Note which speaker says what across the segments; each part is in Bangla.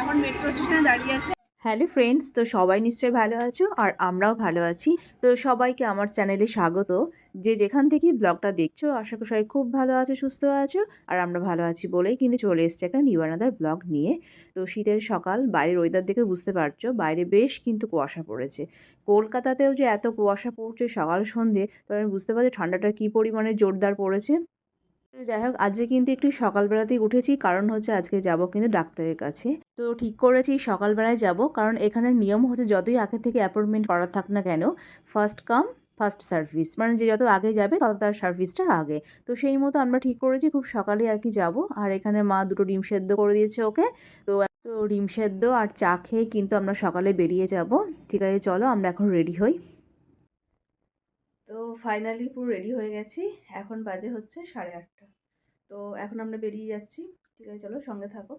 Speaker 1: এখন মেট্রো স্টেশনে দাঁড়িয়ে আছে।
Speaker 2: হ্যালো ফ্রেন্ডস তো সবাই নিশ্চয়ই ভালো আছো আর আমরাও ভালো আছি। তো সবাইকে আমার চ্যানেলে স্বাগত। যে যেখান থেকেই ব্লগটা দেখছ, আশা করি খুব ভালো আছো, সুস্থ আছো, আর আমরা ভালো আছি বলেই কিন্তু চলে এসছে একটা নিবানাদার ব্লগ নিয়ে। তো শীতের সকাল, বাইরের ওয়েদার দেখে বুঝতে পারছ, বাইরে বেশ কিন্তু কুয়াশা পড়েছে। কলকাতাতেও যে এত কুয়াশা পড়ছে সকাল সন্ধে তো আমি বুঝতে পারছি ঠান্ডাটা কী পরিমাণে জোরদার পড়েছে। যাই হোক, আজকে কিন্তু একটু সকালবেলাতেই উঠেছি, কারণ হচ্ছে আজকে যাব কিন্তু ডাক্তারের কাছে। তো ঠিক করেছি, সকালবেলায় যাব, কারণ এখানের নিয়ম হচ্ছে যতই আগে থেকে অ্যাপয়েন্টমেন্ট করা থাক না কেন ফার্স্ট কাম ফার্স্ট সার্ভিস মানে যে যত আগে যাবে, তত তার সার্ভিসটা আগে। তো সেই মতো আমরা ঠিক করেছি, খুব সকালে আর কি যাব। আর এখানে মা দুটো ডিম সেদ্ধ করে দিয়েছে ওকে। তো তো ডিম সেদ্ধ আর চা খেয়ে কিন্তু আমরা সকালে বেরিয়ে যাব। ঠিক আছে, চলো আমরা এখন রেডি হই। তো ফাইনালি পুরো রেডি হয়ে গেছি। এখন বাজে হচ্ছে সাড়ে আটটা। তো এখন আমরা বেরিয়ে যাচ্ছি। ঠিক আছে, চলো সঙ্গে থাকো।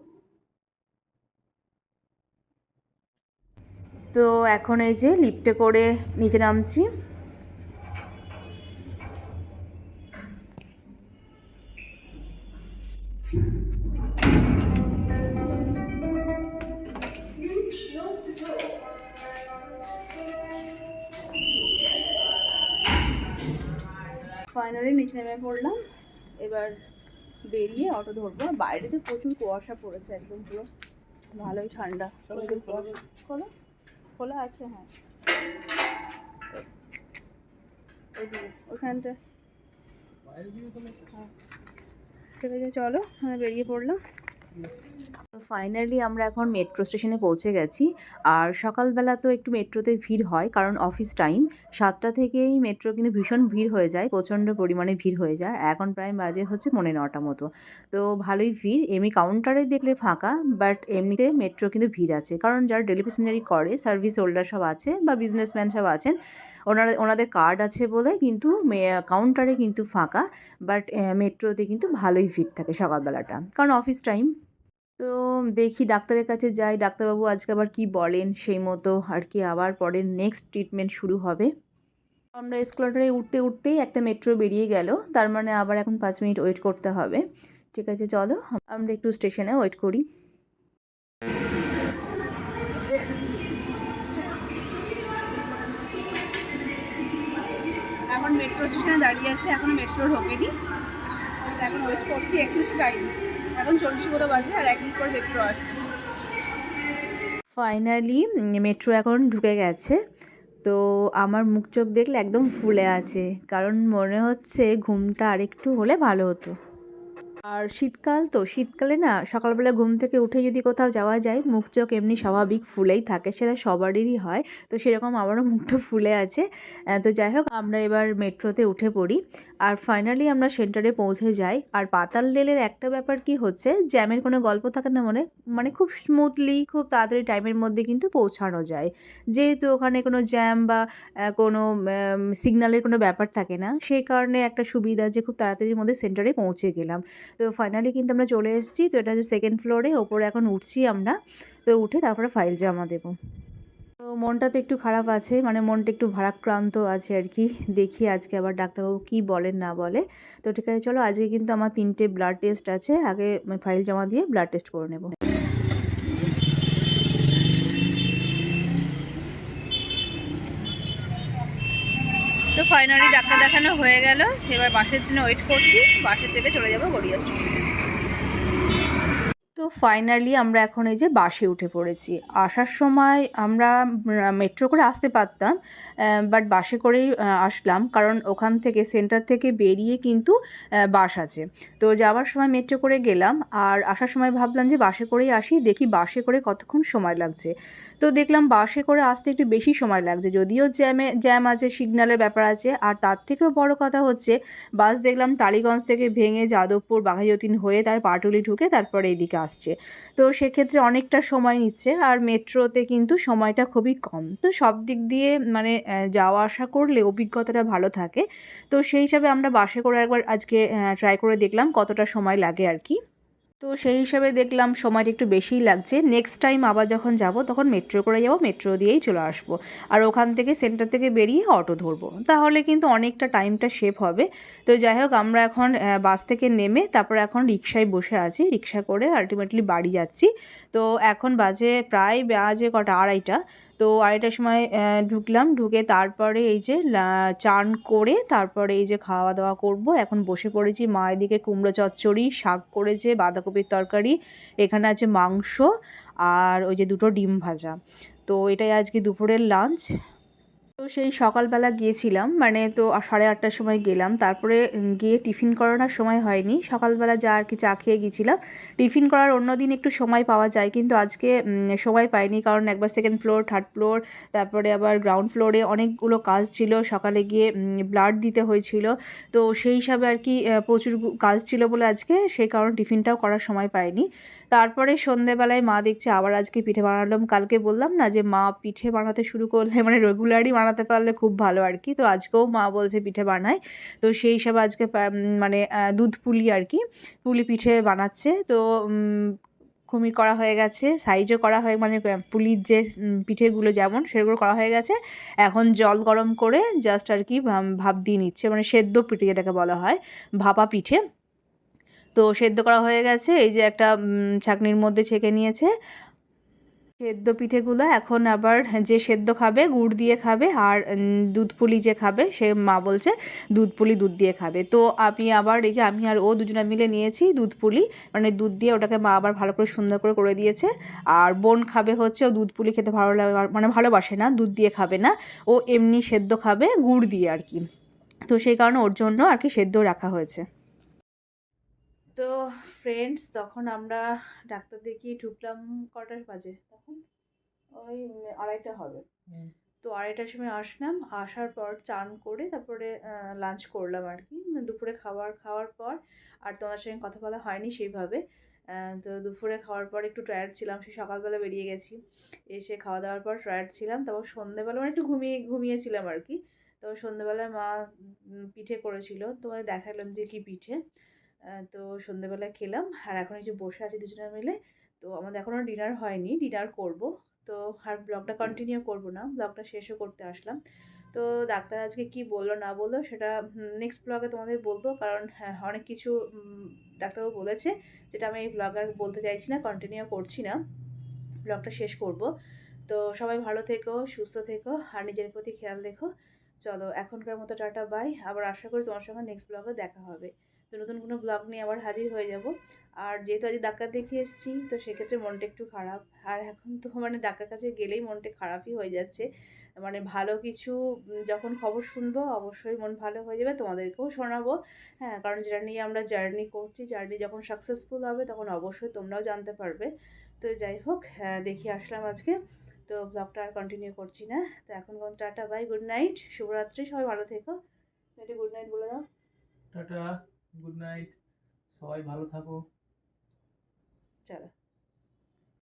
Speaker 2: তো এখন এই যে লিফটে করে নিচে নামছি। ফাইনালি নিচে নেমে পড়লাম। এবার বেরিয়ে অটো ধরবো। বাইরে তো প্রচুর কুয়াশা পড়েছে একদম পুরো। ভালোই ঠান্ডা। খোলা খোলা? আছে হ্যাঁ। ওখানটা। হ্যাঁ। ঠিক আছে চলো হ্যাঁ বেরিয়ে পড়লাম। তো ফাইনালি আমরা এখন মেট্রো স্টেশনে পৌঁছে গেছি। আর সকালবেলা তো একটু মেট্রোতে ভিড় হয়, কারণ অফিস টাইম সাতটা থেকেই মেট্রো কিন্তু ভীষণ ভিড় হয়ে যায়, প্রচণ্ড পরিমাণে ভিড় হয়ে যায়। এখন প্রায় বাজে হচ্ছে পৌনে নটা মতো। তো ভালোই ভিড়, এমনি কাউন্টারে দেখলে ফাঁকা বাট এমনিতে মেট্রো কিন্তু ভিড় আছে। কারণ যারা ডেলি প্যাসেঞ্জারি করে সার্ভিস হোল্ডার সব আছে বা বিজনেসম্যান সব আছেন, ওনারা, ওনাদের কার্ড আছে বলে কিন্তু কাউন্টারে কিন্তু ফাঁকা বাট মেট্রোতে কিন্তু ভালোই ভিড় থাকে সকালবেলাটা। কারণ অফিস টাইম তো দেখি ডাক্তারের কাছে যাই। ডাক্তারবাবু আজকে আবার কি বলেন? সেই মতো আর কি আবার পরে নেক্সট ট্রিটমেন্ট শুরু হবে। আমরা স্কুলাটারে উঠতে উঠতেই একটা মেট্রো বেরিয়ে গেল। তার মানে আবার এখন পাঁচ মিনিট ওয়েট করতে হবে। ঠিক আছে, চলো। আমরা একটু স্টেশনে ওয়েট করি।
Speaker 1: এখন মেট্রো স্টেশনে দাঁড়িয়ে আছে। এখন মেট্রো ঢোকেনি। এখন ওয়েট করছি। একচল্লিশ টাইম। এখন চল্লিশ মতো বাজে আর এক মিনিট পর মেট্রো আসবে।
Speaker 2: ফাইনালি মেট্রো এখন ঢুকে গেছে। তো আমার মুখ চোখ দেখলে একদম ফুলে আছে। কারণ মনে হচ্ছে ঘুমটা আরেকটু হলে ভালো হতো। আর শীতকাল তো, শীতকালে না সকালবেলা ঘুম থেকে উঠে যদি কোথাও যাওয়া যায়, মুখ চোখ এমনি স্বাভাবিক ফুলেই থাকে, সেটা সবারই হয়। তো সেরকম আমারও মুখটা ফুলে আছে। তো যাই হোক, আমরা এবার মেট্রোতে উঠে পড়ি। আর ফাইনালি আমরা সেন্টারে পৌঁছে যাই। আর পাতাল রেলের একটা ব্যাপার কি হচ্ছে, জ্যামের কোনো গল্প থাকে না মনে? মানে খুব স্মুথলি খুব তাড়াতাড়ি টাইমের মধ্যে কিন্তু পৌঁছানো যায়। যেহেতু ওখানে কোনো জ্যাম বা কোনো সিগন্যালের কোনো ব্যাপার থাকে না সেই কারণে একটা সুবিধা যে খুব তাড়াতাড়ির মধ্যে সেন্টারে পৌঁছে গেলাম। তো ফাইনালি কিন্তু আমরা চলে এসেছি। তো এটা হচ্ছে সেকেন্ড ফ্লোরে ওপরে এখন উঠছি আমরা। তো উঠে তারপরে ফাইল জমা দেবো। তো মনটা তো একটু খারাপ আছে মানে মনটা একটু ভারাক্রান্ত আছে আর কি। দেখি আজকে আবার ডাক্তারবাবু কি বলেন, না বলে। তো ঠিক আছে, চলো আজকে কিন্তু আমার তিনটে ব্লাড টেস্ট আছে। আগে ফাইল জমা দিয়ে ব্লাড টেস্ট করে নেব।
Speaker 1: তো ফাইনালি ডাক্তার দেখানো হয়ে গেল। এবার বাসের জন্য ওয়েট করছি। বাসে চেপে চলে যাব গড়িয়া
Speaker 2: তো ফাইনালি আমরা এখন এই যে বাসে উঠে পড়েছি। আসার সময় আমরা মেট্রো করে আসতে পারতাম বাট বাসে করেই আসলাম। কারণ ওখান থেকে সেন্টার থেকে বেরিয়ে কিন্তু বাস আছে। তো যাওয়ার সময় মেট্রো করে গেলাম। আর আসার সময় ভাবলাম যে বাসে করেই আসি। দেখি বাসে করে কতক্ষণ সময় লাগছে। তো দেখলাম বাসে করে আসতে একটু বেশি সময় লাগছে। যদিও জ্যামে, জ্যাম আছে, সিগন্যালের ব্যাপার আছে। আর তার থেকেও বড় কথা হচ্ছে, বাস দেখলাম টালিগঞ্জ থেকে ভেঙে যাদবপুর বাঘাযতীন হয়ে তার পাটুলি ঢুকে তারপরে এইদিকে আসছে। তো সেক্ষেত্রে অনেকটা সময় নিচ্ছে আর মেট্রোতে কিন্তু সময়টা খুবই কম। তো সব দিক দিয়ে মানে যাওয়া আসা করলে অভিজ্ঞতাটা ভালো থাকে। তো সেই হিসাবে আমরা বাসে করে একবার আজকে ট্রাই করে দেখলাম কতটা সময় লাগে আর কি। তো সেই হিসাবে দেখলাম সময়টা একটু বেশিই লাগছে। নেক্সট টাইম আবার যখন যাব, তখন মেট্রো করে যাব মেট্রো দিয়েই চলে আসব। আর ওখান থেকে সেন্টার থেকে বেরিয়ে অটো ধরবো। তাহলে কিন্তু অনেকটা টাইমটা সেভ হবে। তো যাই হোক, আমরা এখন বাস থেকে নেমে তারপর এখন রিক্সায় বসে আছি। রিক্সা করে আলটিমেটলি বাড়ি যাচ্ছি। তো এখন বাজে প্রায় বাজে কটা, আড়াইটা। তো আড়াইটার সময় ঢুকলাম। ঢুকে তারপরে এই যে চান করে তারপরে এই যে খাওয়া দাওয়া করব। এখন বসে পড়েছি মা এদিকে কুমড়ো চচ্চড়ি, শাক করেছে, বাঁধাকপির তরকারি, এখানে আছে মাংস আর ওই যে দুটো ডিম ভাজা। তো এটাই আজকে দুপুরের লাঞ্চ। তো সেই সকালবেলা গিয়েছিলাম মানে তো সাড়ে আটটার সময় গেলাম। তারপরে গিয়ে টিফিন করানোর সময় হয়নি। সকালবেলা যা আর কি চা খেয়ে গিয়েছিলাম। টিফিন করার অন্য দিন একটু সময় পাওয়া যায়, কিন্তু আজকে সময় পাইনি। কারণ একবার সেকেন্ড ফ্লোর থার্ড ফ্লোর তারপরে আবার গ্রাউন্ড ফ্লোরে অনেকগুলো কাজ ছিল। সকালে গিয়ে ব্লাড দিতে হয়েছিল। তো সেই হিসাবে আর কি প্রচুর কাজ ছিল বলে আজকে সেই কারণে টিফিনটাও করার সময় পাইনি। তারপরে সন্ধেবেলায় মা দেখছে আবার আজকে পিঠে বানালাম। কালকে বললাম না যে, মা পিঠে বানাতে শুরু করলে মানে রেগুলারই বানাতে পারলে খুব ভালো আর কি। তো আজকেও মা বলছে পিঠে বানায় তো সেই হিসাবে আজকে মানে দুধ পুলি আর কি, পুলি পিঠে বানাচ্ছে। তো কুমির করা হয়ে গেছে, সাইজও করা হয়ে মানে পুলির যে পিঠেগুলো যেমন সেগুলো করা হয়ে গেছে। এখন জল গরম করে জাস্ট আর কি ভাপ দিয়ে নিচ্ছে মানে সেদ্ধ পিঠে যেটাকে বলা হয়, ভাপা পিঠে। তো সেদ্ধ করা হয়ে গেছে, এই যে একটা ছাঁকনির মধ্যে ছেঁকে নিয়েছে। সেদ্ধ পিঠেগুলো এখন আবার যে সেদ্ধ খাবে, গুড় দিয়ে খাবে আর দুধ পুলি যে খাবে, সে মা বলছে দুধ পুলি দুধ দিয়ে খাবে। তো আমি আবার এই যে আমি আর ও দুজনে মিলে নিয়েছি দুধ পুলি মানে দুধ দিয়ে ওটাকে মা আবার ভালো করে সুন্দর করে করে দিয়েছে। আর বোন খাবে হচ্ছে ও দুধ পুলি খেতে ভালো লাগে মানে ভালোবাসে না, দুধ দিয়ে খাবে না, ও এমনি সেদ্ধ খাবে গুড় দিয়ে আর কি। তো সেই কারণে ওর জন্য আর কি সেদ্ধ রাখা হয়েছে। তো ফ্রেন্ডস তখন আমরা ডাক্তার দেখিয়ে ঢুকলাম কটার বাজে? তখন ওই আড়াইটা হবে। তো আড়াইটার সময় আসলাম আসার পর চান করে তারপরে লাঞ্চ করলাম আর কি। দুপুরে খাবার খাওয়ার পর আর তোমার সঙ্গে কথা বলা হয়নি সেইভাবে। তো দুপুরে খাওয়ার পর একটু টায়ার্ড ছিলাম সেই সকালবেলা বেরিয়ে গেছি। এসে খাওয়া দাওয়ার পর টায়ার্ড ছিলাম তারপর সন্ধ্যেবেলা মানে একটু ঘুমিয়ে ঘুমিয়েছিলাম আর কি। তো সন্ধ্যেবেলায় মা পিঠে করেছিল। তোমায় দেখালাম যে কী পিঠে। তো সন্ধ্যেবেলা খেলাম। আর এখন এই যে বসে আছি দুজনে মিলে তো আমাদের এখনও ডিনার হয়নি ডিনার করব। তো আর ব্লগটা কন্টিনিউ করব না ব্লগটা শেষও করতে আসলাম। তো ডাক্তার আজকে কি বলল না বলল সেটা নেক্সট ব্লগে তোমাদের বলব। কারণ হ্যাঁ, অনেক কিছু ডাক্তারবাবু বলেছে যেটা আমি এই ব্লগ আর বলতে চাইছি না কন্টিনিউ করছি না। ব্লগটা শেষ করব। তো সবাই ভালো থেকো সুস্থ থেকো আর নিজের প্রতি খেয়াল রেখো। চলো এখনকার মতো টাটা বাই আবার আশা করি তোমার সঙ্গে নেক্সট ব্লগে দেখা হবে। তো নতুন কোনো ব্লগ নিয়ে আবার হাজির হয়ে যাব। আর যেহেতু আজ ডাক্তার দেখিয়ে এসেছি তো সেক্ষেত্রে মনটা একটু খারাপ। আর এখন তো মানে ডাক্তার কাছে গেলেই মনটা খারাপই হয়ে যাচ্ছে। মানে ভালো কিছু যখন খবর শুনব অবশ্যই মন ভালো হয়ে যাবে। তোমাদেরকেও শোনাবো। হ্যাঁ কারণ যেটা নিয়ে আমরা জার্নি করছি। জার্নি যখন সাকসেসফুল হবে তখন অবশ্যই তোমরাও জানতে পারবে। তো যাই হোক হ্যাঁ, দেখে আসলাম আজকে। তো ব্লগটা আর কন্টিনিউ করছি না। তো এখন পর্যন্ত টাটা বাই গুড নাইট শুভরাত্রি সবাই ভালো থেকো। গুড নাইট বলে দাও।
Speaker 3: টাটা। গুড নাইট সবাই ভালো থাকো।
Speaker 2: চলো।